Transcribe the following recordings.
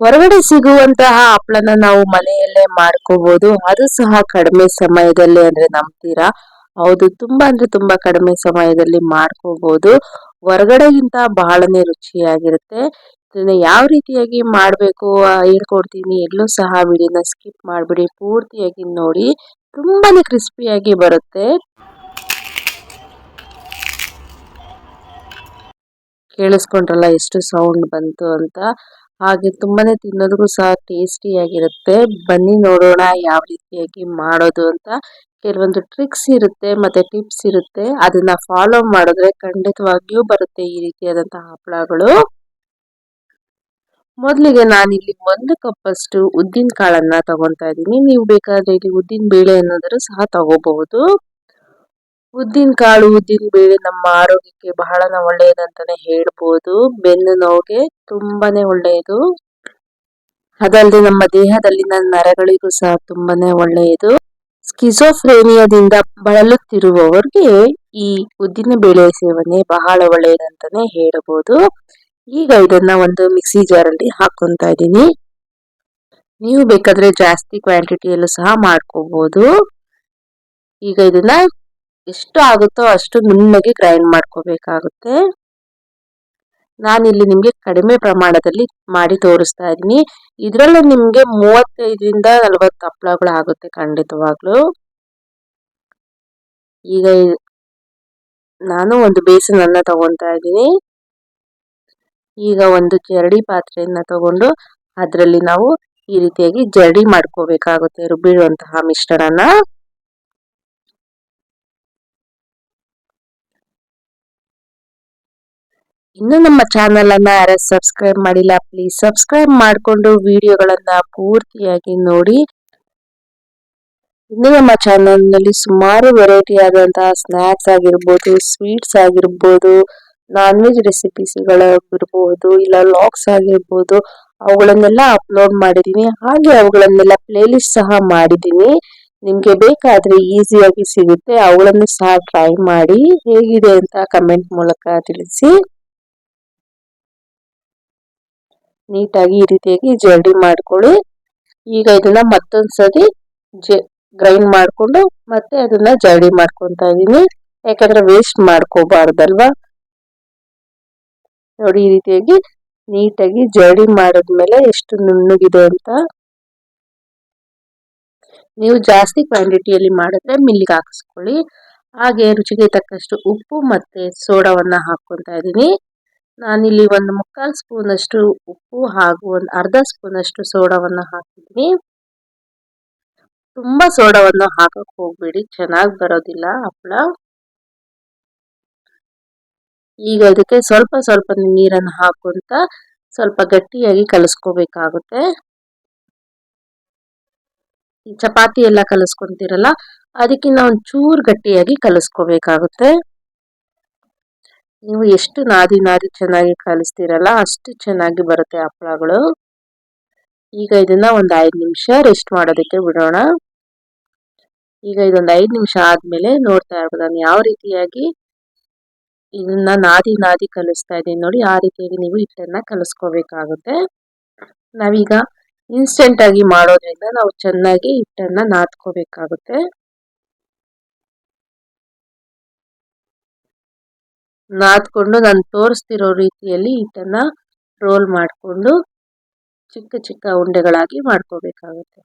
ಹೊರಗಡೆ ಸಿಗುವಂತಹ ಹಪ್ಪಳನ ನಾವು ಮನೆಯಲ್ಲೇ ಮಾಡ್ಕೋಬಹುದು ಅದು ಸಹ ಕಡಿಮೆ ಸಮಯದಲ್ಲಿ ಅಂದ್ರೆ ನಂಬ್ತೀರಾ? ಹೌದು, ತುಂಬಾ ಅಂದ್ರೆ ತುಂಬಾ ಕಡಿಮೆ ಸಮಯದಲ್ಲಿ ಮಾಡ್ಕೋಬಹುದು ಹೊರಗಡೆಗಿಂತ ಬಹಳನೇ ರುಚಿಯಾಗಿರುತ್ತೆ. ಇದನ್ನ ಯಾವ ರೀತಿಯಾಗಿ ಮಾಡಬೇಕು ಹೇಳ್ಕೊಡ್ತೀನಿ. ಎಲ್ಲೂ ಸಹ ವಿಡಿಯೋನ ಸ್ಕಿಪ್ ಮಾಡಿಬಿಡಿ. ಪೂರ್ತಿಯಾಗಿ ನೋಡಿ. ತುಂಬಾನೇ ಕ್ರಿಸ್ಪಿಯಾಗಿ ಬರುತ್ತೆ. ಕೇಳಿಸ್ಕೊಂಡ್ರಲ್ಲ ಎಷ್ಟು ಸೌಂಡ್ ಬಂತು ಅಂತ. ಹಾಗೆ ತುಂಬಾನೇ ತಿನ್ನೋದಕ್ಕೂ ಸಹ ಟೇಸ್ಟಿಯಾಗಿರುತ್ತೆ ಬನ್ನಿ ನೋಡೋಣ ಯಾವ ರೀತಿಯಾಗಿ ಮಾಡೋದು ಅಂತ. ಕೆಲವೊಂದು ಟ್ರಿಕ್ಸ್ ಇರುತ್ತೆ, ಮತ್ತೆ ಟಿಪ್ಸ್ ಇರುತ್ತೆ. ಅದನ್ನ ಫಾಲೋ ಮಾಡಿದ್ರೆ ಖಂಡಿತವಾಗಿಯೂ ಬರುತ್ತೆ ಈ ರೀತಿಯಾದಂತಹ ಹಪ್ಪಳಗಳು. ಮೊದಲಿಗೆ ನಾನಿಲ್ಲಿ ಒಂದು ಕಪ್ ಅಷ್ಟು ಉದ್ದಿನ ಕಾಳನ್ನ ತಗೊತಾ ಇದ್ದೀನಿ. ನೀವು ಬೇಕಾದ್ರೆ ಇಲ್ಲಿ ಉದ್ದಿನ ಬೇಳೆ ಅನ್ನೋದರೂ ಸಹ ತಗೋಬಹುದು. ಉದ್ದಿನ ಕಾಳು, ಉದ್ದಿನ ಬೇಳೆ ನಮ್ಮ ಆರೋಗ್ಯಕ್ಕೆ ಬಹಳ ಒಳ್ಳೆಯದಂತಾನೆ ಹೇಳ್ಬೋದು. ಬೆನ್ನು ನೋವಿಗೆ ತುಂಬಾನೇ ಒಳ್ಳೆಯದು ಅದಲ್ಲದೆ ನಮ್ಮ ದೇಹದಲ್ಲಿನ ನರಗಳಿಗೂ ಸಹ ತುಂಬಾನೇ ಒಳ್ಳೆಯದು ಸ್ಕಿಸೋಫ್ರೇನಿಯಾದಿಂದ ಬಳಲುತ್ತಿರುವವರಿಗೆ ಈ ಉದ್ದಿನ ಬೇಳೆ ಸೇವನೆ ಬಹಳ ಒಳ್ಳೆಯದಂತಾನೆ ಹೇಳಬಹುದು ಈಗ ಇದನ್ನ ಒಂದು ಮಿಕ್ಸಿ ಜಾರಲ್ಲಿ ಹಾಕೊಂತ ಇದ್ದೀನಿ. ನೀವು ಬೇಕಾದ್ರೆ ಜಾಸ್ತಿ ಕ್ವಾಂಟಿಟಿಯಲ್ಲೂ ಸಹ ಮಾಡ್ಕೋಬಹುದು ಈಗ ಇದನ್ನ ಎಷ್ಟು ಆಗುತ್ತೋ ಅಷ್ಟು ನುಣ್ಣಗೆ ಗ್ರೈಂಡ್ ಮಾಡ್ಕೋಬೇಕಾಗುತ್ತೆ. ನಾನಿಲ್ಲಿ ನಿಮಗೆ ಕಡಿಮೆ ಪ್ರಮಾಣದಲ್ಲಿ ಮಾಡಿ ತೋರಿಸ್ತಾ ಇದ್ದೀನಿ. ಇದರಲ್ಲೇ ನಿಮಗೆ ಮೂವತ್ತೈದರಿಂದ ನಲವತ್ತು ಹಪ್ಪಳಗಳಾಗುತ್ತೆ ಖಂಡಿತವಾಗ್ಲು. ಈಗ ನಾನು ಒಂದು ಬೇಸನನ್ನು ತಗೊತಾ ಇದ್ದೀನಿ. ಈಗ ಒಂದು ಜರಡಿ ಪಾತ್ರೆಯನ್ನು ತಗೊಂಡು ಅದರಲ್ಲಿ ನಾವು ಈ ರೀತಿಯಾಗಿ ಜರಡಿ ಮಾಡ್ಕೋಬೇಕಾಗುತ್ತೆ ರುಬ್ಬಿರುವಂತಹ ಮಿಶ್ರಣನ. ಇನ್ನು ನಮ್ಮ ಚಾನೆಲ್ ಅನ್ನ ಯಾರು ಸಬ್ಸ್ಕ್ರೈಬ್ ಮಾಡಿಲ್ಲ ಪ್ಲೀಸ್ ಸಬ್ಸ್ಕ್ರೈಬ್ ಮಾಡಿಕೊಂಡು ವಿಡಿಯೋಗಳನ್ನ ಪೂರ್ತಿಯಾಗಿ ನೋಡಿ. ಇನ್ನು ನಮ್ಮ ಚಾನಲ್ನಲ್ಲಿ ಸುಮಾರು ವೆರೈಟಿ ಆದಂತಹ ಸ್ನಾಕ್ಸ್ ಆಗಿರ್ಬೋದು ಸ್ವೀಟ್ಸ್ ಆಗಿರ್ಬೋದು ನಾನ್ ವೆಜ್ ರೆಸಿಪೀಸ್ಗಳಾಗಿರ್ಬೋದು ಇಲ್ಲ ಲಾಕ್ಸ್ ಆಗಿರ್ಬೋದು, ಅವುಗಳನ್ನೆಲ್ಲ ಅಪ್ಲೋಡ್ ಮಾಡಿದ್ದೀನಿ. ಹಾಗೆ ಅವುಗಳನ್ನೆಲ್ಲ ಪ್ಲೇಲಿಸ್ಟ್ ಸಹ ಮಾಡಿದ್ದೀನಿ. ನಿಮಗೆ ಬೇಕಾದ್ರೆ ಈಸಿಯಾಗಿ ಸಿಗುತ್ತೆ. ಅವುಗಳನ್ನು ಸಹ ಟ್ರೈ ಮಾಡಿ ಹೇಗಿದೆ ಅಂತ ಕಮೆಂಟ್ ಮೂಲಕ ತಿಳಿಸಿ. ನೀಟಾಗಿ ಈ ರೀತಿಯಾಗಿ ಜಲ್ಡಿ ಮಾಡ್ಕೊಳ್ಳಿ. ಈಗ ಇದನ್ನ ಮತ್ತೊಂದ್ಸರಿ ಜ ಗ್ರೈಂಡ್ ಮಾಡಿಕೊಂಡು ಮತ್ತೆ ಅದನ್ನ ಜಲ್ಡಿ ಮಾಡ್ಕೊತ ಇದೀನಿ ಯಾಕಂದ್ರೆ ವೇಸ್ಟ್ ಮಾಡ್ಕೋಬಾರ್ದಲ್ವಾ? ನೋಡಿ ಈ ರೀತಿಯಾಗಿ ನೀಟಾಗಿ ಜರ್ಡಿ ಮಾಡಿದ್ಮೇಲೆ ಎಷ್ಟು ನುಣ್ಣಗಿದೆ ಅಂತ. ನೀವು ಜಾಸ್ತಿ ಕ್ವಾಂಟಿಟಿಯಲ್ಲಿ ಮಾಡಿದ್ರೆ ಮಿಲ್ಲಿಗೆ ಹಾಕಿಸ್ಕೊಳ್ಳಿ. ಹಾಗೆ ರುಚಿಗೆ ತಕ್ಕಷ್ಟು ಉಪ್ಪು ಮತ್ತೆ ಸೋಡಾವನ್ನ ಹಾಕೊತ ಇದ್ದೀನಿ. ನಾನಿಲ್ಲಿ ಒಂದು ಮುಕ್ಕಾಲು ಸ್ಪೂನ್ ಅಷ್ಟು ಉಪ್ಪು ಹಾಗೂ ಒಂದು ಅರ್ಧ ಸ್ಪೂನ್ ಅಷ್ಟು ಸೋಡಾವನ್ನು ಹಾಕಿದ್ದೀನಿ. ತುಂಬಾ ಸೋಡಾವನ್ನು ಹಾಕಕ್ ಹೋಗ್ಬೇಡಿ, ಚೆನ್ನಾಗಿ ಬರೋದಿಲ್ಲ ಹಪ್ಪಳ. ಈಗ ಅದಕ್ಕೆ ಸ್ವಲ್ಪ ಸ್ವಲ್ಪ ನೀರನ್ನು ಹಾಕುವಂತ ಸ್ವಲ್ಪ ಗಟ್ಟಿಯಾಗಿ ಕಲಿಸ್ಕೋಬೇಕಾಗುತ್ತೆ. ಚಪಾತಿ ಎಲ್ಲ ಕಲಸ್ಕೊಂತೀರಲ್ಲ ಅದಕ್ಕಿಂತ ಒಂದು ಚೂರು ಗಟ್ಟಿಯಾಗಿ ಕಲಿಸ್ಕೋಬೇಕಾಗುತ್ತೆ. ನೀವು ಎಷ್ಟು ನಾದಿ ನಾದಿ ಚೆನ್ನಾಗಿ ಕಲಿಸ್ತೀರಲ್ಲ ಅಷ್ಟು ಚೆನ್ನಾಗಿ ಬರುತ್ತೆ ಹಪ್ಪಳಗಳು ಈಗ ಇದನ್ನ ಒಂದು ಐದು ನಿಮಿಷ ರೆಸ್ಟ್ ಮಾಡೋದಕ್ಕೆ ಬಿಡೋಣ. ಈಗ ಇದೊಂದು ಐದು ನಿಮಿಷ ಆದಮೇಲೆ ನೋಡ್ತಾ ಇರ್ಬೋದು ನಾನು ಯಾವ ರೀತಿಯಾಗಿ ಇದನ್ನ ನಾದಿ ನಾದಿ ಕಲಿಸ್ತಾ ಇದ್ದೀನಿ ನೋಡಿ ಆ ರೀತಿಯಾಗಿ ನೀವು ಹಿಟ್ಟನ್ನ ಕಲಿಸ್ಕೋಬೇಕಾಗುತ್ತೆ. ನಾವೀಗ ಇನ್ಸ್ಟೆಂಟಾಗಿ ಮಾಡೋದ್ರಿಂದ ನಾವು ಚೆನ್ನಾಗಿ ಹಿಟ್ಟನ್ನ ನಾದ್ಕೋಬೇಕಾಗುತ್ತೆ. ನಾದ್ಕೊಂಡು ನಾನು ತೋರಿಸ್ತಿರೋ ರೀತಿಯಲ್ಲಿ ಹಿಟ್ಟನ್ನ ರೋಲ್ ಮಾಡಿಕೊಂಡು ಚಿಕ್ಕ ಚಿಕ್ಕ ಉಂಡೆಗಳಾಗಿ ಮಾಡ್ಕೋಬೇಕಾಗುತ್ತೆ.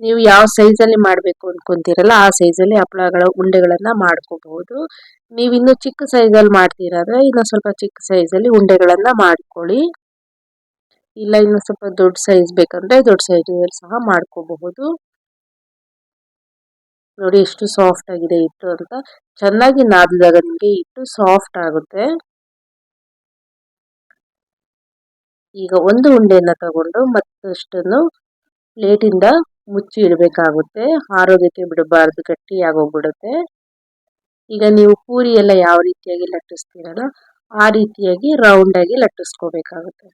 ನೀವು ಯಾವ ಸೈಜಲ್ಲಿ ಮಾಡಬೇಕು ಅಂದ್ಕೊಂತೀರಲ್ಲ ಆ ಸೈಜಲ್ಲಿ ಹಪ್ಪಳಗಳ ಉಂಡೆಗಳನ್ನು ಮಾಡ್ಕೋಬಹುದು. ನೀವು ಇನ್ನು ಚಿಕ್ಕ ಸೈಜಲ್ಲಿ ಮಾಡ್ತೀರಾದ್ರೆ ಇನ್ನು ಸ್ವಲ್ಪ ಚಿಕ್ಕ ಸೈಜಲ್ಲಿ ಉಂಡೆಗಳನ್ನು ಮಾಡ್ಕೊಳ್ಳಿ. ಇಲ್ಲ ಇನ್ನು ಸ್ವಲ್ಪ ದೊಡ್ಡ ಸೈಜ್ ಬೇಕಂದ್ರೆ ದೊಡ್ಡ ಸೈಜಲ್ಲಿ ಸಹ ಮಾಡ್ಕೋಬಹುದು. ನೋಡಿ ಎಷ್ಟು ಸಾಫ್ಟ್ ಆಗಿದೆ ಹಿಟ್ಟು ಅಂತ. ಚೆನ್ನಾಗಿ ನಾದಿದಾಗ ನಿಮಗೆ ಹಿಟ್ಟು ಸಾಫ್ಟ್ ಆಗುತ್ತೆ. ಈಗ ಒಂದು ಉಂಡೆಯನ್ನ ತಗೊಂಡು ಮತ್ತಷ್ಟನ್ನು ಪ್ಲೇಟಿಂದ ಮುಚ್ಚಿ ಇಡಬೇಕಾಗುತ್ತೆ. ಆರೋಗ್ಯಕ್ಕೆ ಬಿಡಬಾರ್ದು ಗಟ್ಟಿ ಆಗೋಗ್ಬಿಡುತ್ತೆ ಈಗ ನೀವು ಪೂರಿ ಎಲ್ಲ ಯಾವ ರೀತಿಯಾಗಿ ಲಟ್ಟಿಸ್ತೀರಲ್ಲ ಆ ರೀತಿಯಾಗಿ ರೌಂಡಾಗಿ ಲಟ್ಟಿಸ್ಕೋಬೇಕಾಗುತ್ತೆ.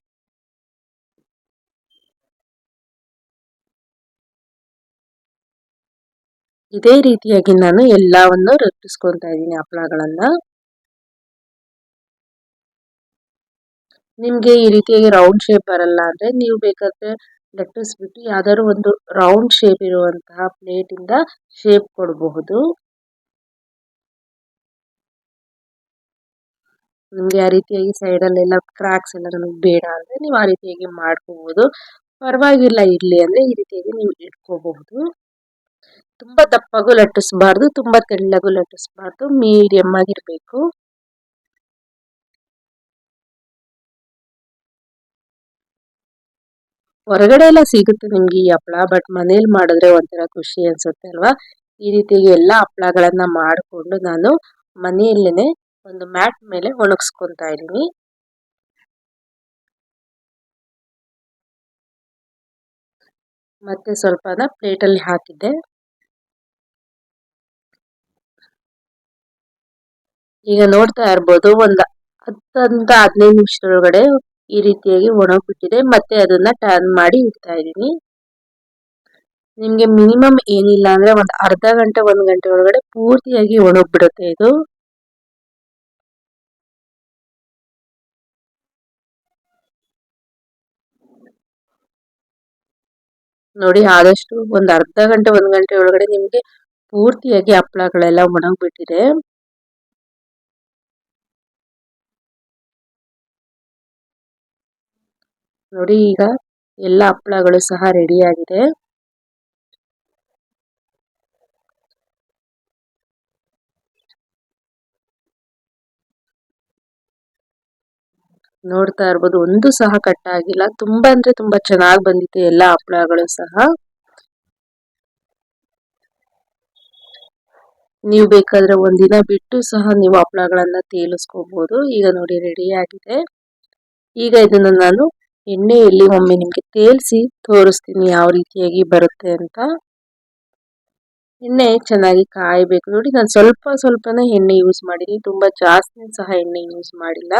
ಇದೇ ರೀತಿಯಾಗಿ ನಾನು ಎಲ್ಲವನ್ನು ರಟ್ಟಿಸ್ಕೊತಾ ಇದ್ದೀನಿ ಹಪ್ಪಳಗಳನ್ನ ನಿಮ್ಗೆ ಈ ರೀತಿಯಾಗಿ ರೌಂಡ್ ಶೇಪ್ ಬರಲ್ಲ ಅಂದ್ರೆ ನೀವು ಬೇಕಾದ್ರೆ ಲಟ್ಟಿಸ್ಬಿಟ್ಟು ಯಾವ್ದಾದ್ರು ಒಂದು ರೌಂಡ್ ಶೇಪ್ ಇರುವಂತಹ ಇಂದ ಶೇಪ್ ಕೊಡಬಹುದು. ನಿಮ್ಗೆ ಆ ರೀತಿಯಾಗಿ ಸೈಡ್ ಅಲ್ಲೆಲ್ಲ ಕ್ರಾಕ್ಸ್ ಎಲ್ಲ ನಮಗೆ ಬೇಡ ಅಂದ್ರೆ ನೀವು ಆ ರೀತಿಯಾಗಿ ಮಾಡ್ಕೋಬಹುದು ಪರವಾಗಿಲ್ಲ ಇರ್ಲಿ ಅಂದ್ರೆ ಈ ರೀತಿಯಾಗಿ ನೀವು ಇಟ್ಕೋಬಹುದು. ತುಂಬಾ ದಪ್ಪಗೂ ಲಟ್ಟಿಸ್ಬಾರ್ದು, ತುಂಬಾ ತೆಳ್ಳಗೂ ಲಟ್ಟಿಸ್ಬಾರ್ದು ಮೀಡಿಯಂ ಆಗಿರಬೇಕು. ಹೊರಗಡೆ ಎಲ್ಲ ಸಿಗುತ್ತೆ ನಿಮ್ಗೆ ಈ ಹಪ್ಳ ಬಟ್ ಮನೇಲಿ ಮಾಡಿದ್ರೆ ಒಂಥರ ಖುಷಿ ಅನ್ಸುತ್ತೆ ಅಲ್ವಾ? ಈ ರೀತಿಯಾಗಿ ಎಲ್ಲ ಹಪ್ಳಗಳನ್ನ ಮಾಡಿಕೊಂಡು ನಾನು ಮನೆಯಲ್ಲೇನೆ ಒಂದು ಮ್ಯಾಟ್ ಮೇಲೆ ಒಣಗಿಸ್ಕೊತಾ ಇದ್ದೀನಿ. ಮತ್ತೆ ಸ್ವಲ್ಪನ ಪ್ಲೇಟಲ್ಲಿ ಹಾಕಿದ್ದೆ. ಈಗ ನೋಡ್ತಾ ಇರ್ಬೋದು, ಒಂದು ಹತ್ತರಿಂದ ಹದಿನೈದು ನಿಮಿಷದೊಳಗಡೆ ಈ ರೀತಿಯಾಗಿ ಒಣಗಿಬಿಟ್ಟಿದೆ ಮತ್ತೆ ಅದನ್ನ ಟರ್ನ್ ಮಾಡಿ ಇಡ್ತಾ ಇದ್ದೀನಿ. ನಿಮ್ಗೆ ಮಿನಿಮಮ್ ಏನಿಲ್ಲ ಅಂದ್ರೆ ಒಂದು ಅರ್ಧ ಗಂಟೆ, ಒಂದು ಗಂಟೆ ಒಳಗಡೆ ಪೂರ್ತಿಯಾಗಿ ಒಣಗ್ಬಿಡುತ್ತೆ ಇದು. ನೋಡಿ, ಆದಷ್ಟು ಒಂದು ಅರ್ಧ ಗಂಟೆ, ಒಂದು ಗಂಟೆ ಒಳಗಡೆ ನಿಮ್ಗೆ ಪೂರ್ತಿಯಾಗಿ ಹಪ್ಪಳಗಳೆಲ್ಲ ಒಣಗ್ಬಿಟ್ಟಿದೆ. ನೋಡಿ, ಈಗ ಎಲ್ಲ ಹಪ್ಪಳಗಳು ಸಹ ರೆಡಿ ಆಗಿದೆ ನೋಡ್ತಾ ಇರ್ಬೋದು, ಒಂದು ಸಹ ಕಟ್ ಆಗಿಲ್ಲ ತುಂಬಾ ಅಂದ್ರೆ ತುಂಬಾ ಚೆನ್ನಾಗಿ ಬಂದಿತ್ತು ಎಲ್ಲ ಹಪ್ಪಳಗಳು ಸಹ. ನೀವು ಬೇಕಾದ್ರೆ ಒಂದಿನ ಬಿಟ್ಟು ಸಹ ನೀವು ಹಪ್ಪಳಗಳನ್ನ ತೇಲಿಸ್ಕೋಬಹುದು ಈಗ ನೋಡಿ ರೆಡಿ ಆಗಿದೆ ಈಗ ಇದನ್ನ ನಾನು ಎಣ್ಣೆಯಲ್ಲಿ ಒಮ್ಮೆ ನಿಮಗೆ ತೇಲಿಸಿ ತೋರಿಸ್ತೀನಿ ಯಾವ ರೀತಿಯಾಗಿ ಬರುತ್ತೆ ಅಂತ. ಎಣ್ಣೆ ಚೆನ್ನಾಗಿ ಕಾಯಬೇಕು. ನೋಡಿ ನಾನು ಸ್ವಲ್ಪ ಸ್ವಲ್ಪನೇ ಎಣ್ಣೆ ಯೂಸ್ ಮಾಡಿದ್ದೀನಿ ತುಂಬ ಜಾಸ್ತಿ ಸಹ ಎಣ್ಣೆ ಯೂಸ್ ಮಾಡಿಲ್ಲ.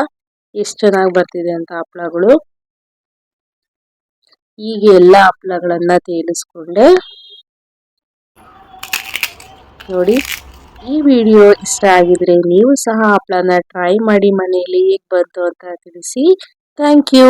ಎಷ್ಟು ಚೆನ್ನಾಗಿ ಬರ್ತಿದೆ ಅಂತ ಹಪ್ಪಳಗಳು ಈಗ ಎಲ್ಲ ಹಪ್ಪಳಗಳನ್ನು ತೇಲಿಸ್ಕೊಂಡೆ. ನೋಡಿ, ಈ ವಿಡಿಯೋ ಇಷ್ಟ ಆಗಿದ್ರೆ ನೀವು ಸಹ ಹಪ್ಪಳನ ಟ್ರೈ ಮಾಡಿ ಮನೆಯಲ್ಲಿ ಹೇಗೆ ಬಂತು ಅಂತ ತಿಳಿಸಿ. Thank you.